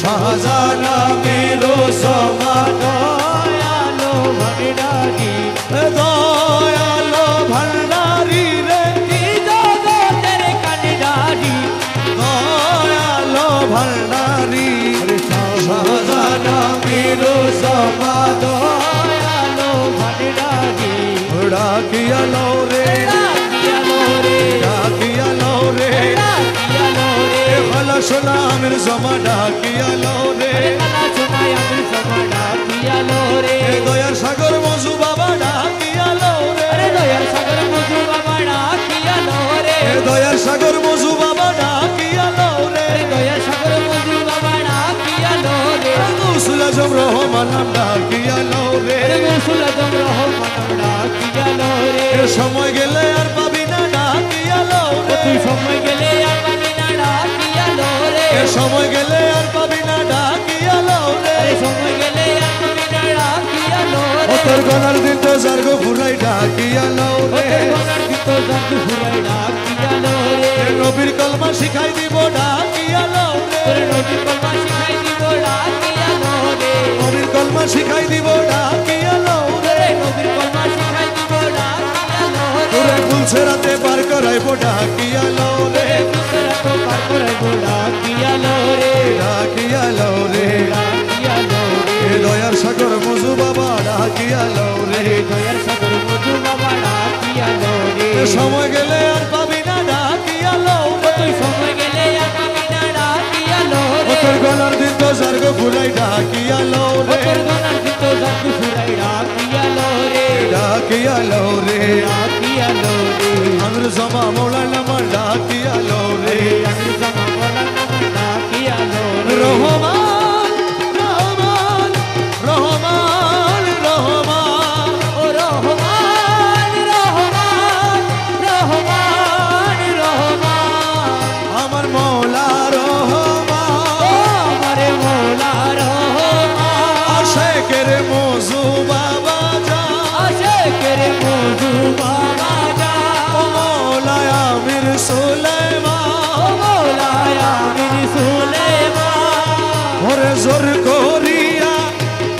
শাহজানা মেরো সমান দয়ালো ভণ্ডারি দয়ালো ভান্ডারি রে এই জগতের কান্ডারি দয়ালো ভান্ডারি শাহজানা মেরো সমান দয়ালো ভণ্ডারি। ডাকিয়ালো রে ডাকিয়ালো সোনা আমির জমা রে। সমা ডাকিয়ালো রে। দয়ার সাগর মজু বাবা ডাকিয়ালো রে। আরে দয়ার সাগর মধু বাবা ডাকিয়ালো রে। দয়ার সাগর মজু বাবা ডাকিয়ালো রে। দয়ার সাগর মধু বাবা ডাকিয়ালো রে। গৌসুল আজম রহমান নাম ডাকিয়ালো রে। রহমান ডাকিয়ালো রে। সময় গেলে আর পাবি না ডাকিয়ালো রে। তুই সময় সময় গেলে আর পাবি না ডাকিয়ালো রে। আরে সময় গেলে আর পাবি না ডাকিয়ালো ও রে। তোর গলার দিন তো জার্গো ফুরাই ডাকিয়ালো রে। ওতে গনার দিত জাদু ফুরাই ডাকিয়ালো রে। নবীর কলমা শিখাই দিব ডাকিয়ালো রে। তোর কলমা শিখাই দিব ডাকিয়ালো রে। নবীর কলমা শিখাই দিব ডাকিয়ালো রে। তোরে নদীর কলমা শিখাই দিব ডাকিয়ালো রে। তোরে ফুলছে রাতে পার করাইব ডাকিয়ালো রে। ডাকিয়ালো রে। দয়ার সাগর মধু বাবা ডাকিয়ালো রে। সময় গেলে আর পাবি না ডাকিয়ালো রে। তুই সময় গেলে আর পাবি না ডাকিয়ালো ও রে। তোর গলার দিন তো জার্গো ফুরাই ডাকিয়ালো রে। ওরে জোর করিয়া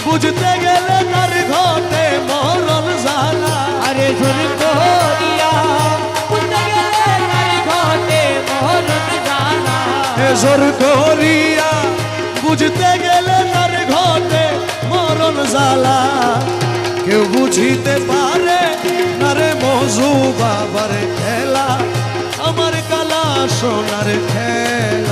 বুঝতে গেলে তার ঘটে মরণ জানা। আরে ঝুল করিয়া পুতে গেলে তার ঘটে মরণ জোর করিয়া বুঝতে গেলে তার ঘটে মরণ জ্বালা কেউ বুঝিতে পারে না রে মজু বাবার খেলা আমার কালা সোনার খেলা।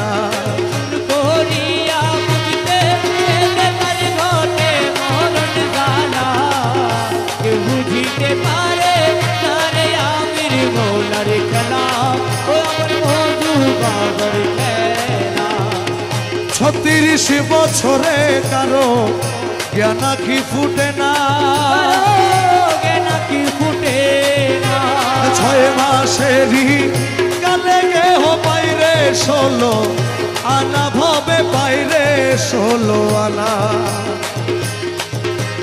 ছত্রিশ বছরে কারও জ্ঞান কি ফুটে না। গে নাকি ফুটে না। ছয় মাসেরই কালে গেহ পাইরে ষোলো আনা ভবে পাইরে ষোলো আনা।